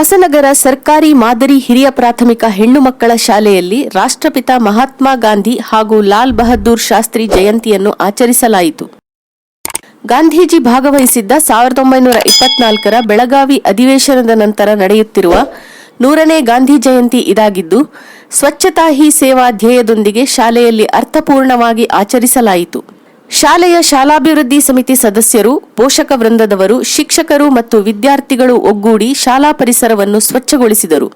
ಹೊಸನಗರ ಸರ್ಕಾರಿ ಮಾದರಿ ಹಿರಿಯ ಪ್ರಾಥಮಿಕ ಹೆಣ್ಣು ಮಕ್ಕಳ ಶಾಲೆಯಲ್ಲಿ ರಾಷ್ಟ್ರಪಿತ ಮಹಾತ್ಮ ಗಾಂಧಿ ಹಾಗೂ ಲಾಲ್ ಬಹದ್ದೂರ್ ಶಾಸ್ತ್ರಿ ಜಯಂತಿಯನ್ನು ಆಚರಿಸಲಾಯಿತು. ಗಾಂಧೀಜಿ ಭಾಗವಹಿಸಿದ್ದ ಸಾವಿರದ ಒಂಬೈನೂರ ಇಪ್ಪತ್ನಾಲ್ಕರ ಬೆಳಗಾವಿ ಅಧಿವೇಶನದ ನಂತರ ನಡೆಯುತ್ತಿರುವ ನೂರನೇ ಗಾಂಧಿ ಜಯಂತಿ ಇದಾಗಿದ್ದು, ಸ್ವಚ್ಛತಾ ಹಿ ಸೇವಾ ಧ್ಯೇಯದೊಂದಿಗೆ ಶಾಲೆಯಲ್ಲಿ ಅರ್ಥಪೂರ್ಣವಾಗಿ ಆಚರಿಸಲಾಯಿತು. ಶಾಲೆಯ ಶಾಲಾಭಿವೃದ್ಧಿ ಸಮಿತಿ ಸದಸ್ಯರು, ಪೋಷಕ ವೃಂದದವರು, ಶಿಕ್ಷಕರು ಮತ್ತು ವಿದ್ಯಾರ್ಥಿಗಳು ಒಗ್ಗೂಡಿ ಶಾಲಾ ಪರಿಸರವನ್ನು ಸ್ವಚ್ಛಗೊಳಿಸಿದರು.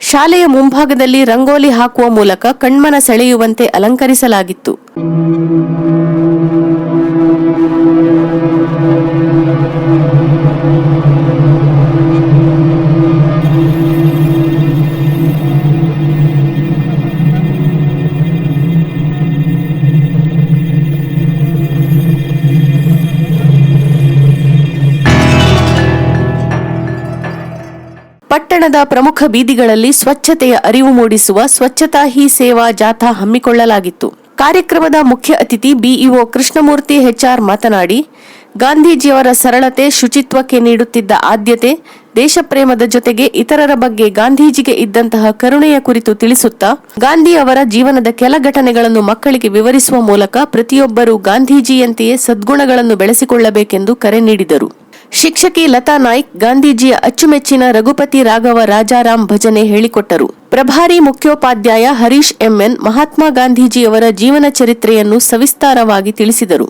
ಶಾಲೆಯ ಮುಂಭಾಗದಲ್ಲಿ ರಂಗೋಲಿ ಹಾಕುವ ಮೂಲಕ ಕಣ್ಮನ ಸೆಳೆಯುವಂತೆ ಅಲಂಕರಿಸಲಾಗಿತ್ತು. ಪಟ್ಟಣದ ಪ್ರಮುಖ ಬೀದಿಗಳಲ್ಲಿ ಸ್ವಚ್ಛತೆಯ ಅರಿವು ಮೂಡಿಸುವ ಸ್ವಚ್ಛತಾ ಹಿ ಸೇವಾ ಜಾಥಾ ಹಮ್ಮಿಕೊಳ್ಳಲಾಗಿತ್ತು. ಕಾರ್ಯಕ್ರಮದ ಮುಖ್ಯ ಅತಿಥಿ ಬಿಇಒ ಕೃಷ್ಣಮೂರ್ತಿ ಹೆಚ್ಆರ್ ಮಾತನಾಡಿ, ಗಾಂಧೀಜಿಯವರ ಸರಳತೆ, ಶುಚಿತ್ವಕ್ಕೆ ನೀಡುತ್ತಿದ್ದ ಆದ್ಯತೆ, ದೇಶಪ್ರೇಮದ ಜೊತೆಗೆ ಇತರರ ಬಗ್ಗೆ ಗಾಂಧೀಜಿಗೆ ಇದ್ದಂತಹ ಕರುಣೆಯ ಕುರಿತು ತಿಳಿಸುತ್ತಾ, ಗಾಂಧಿ ಅವರ ಜೀವನದ ಕೆಲ ಘಟನೆಗಳನ್ನು ಮಕ್ಕಳಿಗೆ ವಿವರಿಸುವ ಮೂಲಕ ಪ್ರತಿಯೊಬ್ಬರೂ ಗಾಂಧೀಜಿಯಂತೆಯೇ ಸದ್ಗುಣಗಳನ್ನು ಬೆಳೆಸಿಕೊಳ್ಳಬೇಕೆಂದು ಕರೆ ನೀಡಿದರು. ಶಿಕ್ಷಕಿ ಲತಾ ನಾಯ್ಕ್ ಗಾಂಧೀಜಿಯ ಅಚ್ಚುಮೆಚ್ಚಿನ ರಘುಪತಿ ರಾಘವ ರಾಜಾರಾಮ್ ಭಜನೆ ಹೇಳಿಕೊಟ್ಟರು. ಪ್ರಭಾರಿ ಮುಖ್ಯೋಪಾಧ್ಯಾಯ ಹರೀಶ್ ಎಂಎನ್ ಮಹಾತ್ಮ ಗಾಂಧೀಜಿಯವರ ಜೀವನ ಚರಿತ್ರೆಯನ್ನು ಸವಿಸ್ತಾರವಾಗಿ ತಿಳಿಸಿದರು.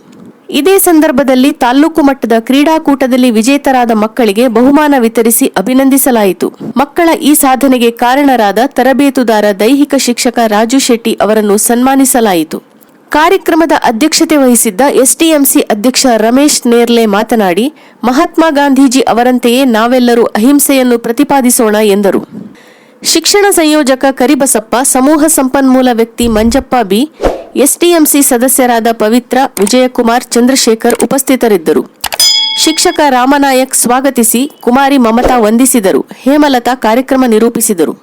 ಇದೇ ಸಂದರ್ಭದಲ್ಲಿ ತಾಲ್ಲೂಕು ಮಟ್ಟದ ಕ್ರೀಡಾಕೂಟದಲ್ಲಿ ವಿಜೇತರಾದ ಮಕ್ಕಳಿಗೆ ಬಹುಮಾನ ವಿತರಿಸಿ ಅಭಿನಂದಿಸಲಾಯಿತು. ಮಕ್ಕಳ ಈ ಸಾಧನೆಗೆ ಕಾರಣರಾದ ತರಬೇತುದಾರ ದೈಹಿಕ ಶಿಕ್ಷಕ ರಾಜು ಶೆಟ್ಟಿ ಅವರನ್ನು ಸನ್ಮಾನಿಸಲಾಯಿತು. ಕಾರ್ಯಕ್ರಮದ ಅಧ್ಯಕ್ಷತೆ ವಹಿಸಿದ್ದ ಎಸ್ಟಿಎಂಸಿ ಅಧ್ಯಕ್ಷ ರಮೇಶ್ ನೇರ್ಲೆ ಮಾತನಾಡಿ, ಮಹಾತ್ಮ ಗಾಂಧೀಜಿ ಅವರಂತೆಯೇ ನಾವೆಲ್ಲರೂ ಅಹಿಂಸೆಯನ್ನು ಪ್ರತಿಪಾದಿಸೋಣ ಎಂದರು. ಶಿಕ್ಷಣ ಸಂಯೋಜಕ ಕರಿಬಸಪ್ಪ, ಸಮೂಹ ಸಂಪನ್ಮೂಲ ವ್ಯಕ್ತಿ ಮಂಜಪ್ಪ ಬಿ ಎಸ್ಟಿಎಂಸಿ ಸದಸ್ಯರಾದ ಪವಿತ್ರ, ವಿಜಯಕುಮಾರ್, ಚಂದ್ರಶೇಖರ್ ಉಪಸ್ಥಿತರಿದ್ದರು. ಶಿಕ್ಷಕ ರಾಮನಾಯಕ್ ಸ್ವಾಗತಿಸಿ ಕುಮಾರಿ ಮಮತಾ ವಂದಿಸಿದರು. ಹೇಮಲತಾ ಕಾರ್ಯಕ್ರಮ ನಿರೂಪಿಸಿದರು.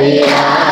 Maria.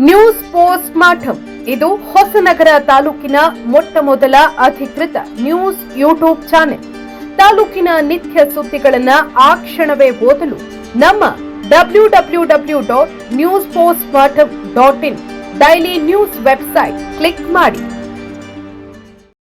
ನ್ಯೂಸ್ ಪೋಸ್ಟ್ ಮಾರ್ಟಮ್ ಇದು ಹೊಸನಗರ ತಾಲೂಕಿನ ಮೊಟ್ಟ ಮೊದಲ ಅಧಿಕೃತ ನ್ಯೂಸ್ ಯೂಟ್ಯೂಬ್ ಚಾನೆಲ್. ತಾಲೂಕಿನ ನಿತ್ಯ ಸುದ್ದಿಗಳನ್ನು ಆ ಕ್ಷಣವೇ ಓದಲು ನಮ್ಮ W W W dot news post dot in. Daily news website. Click ಮಾಡಿ.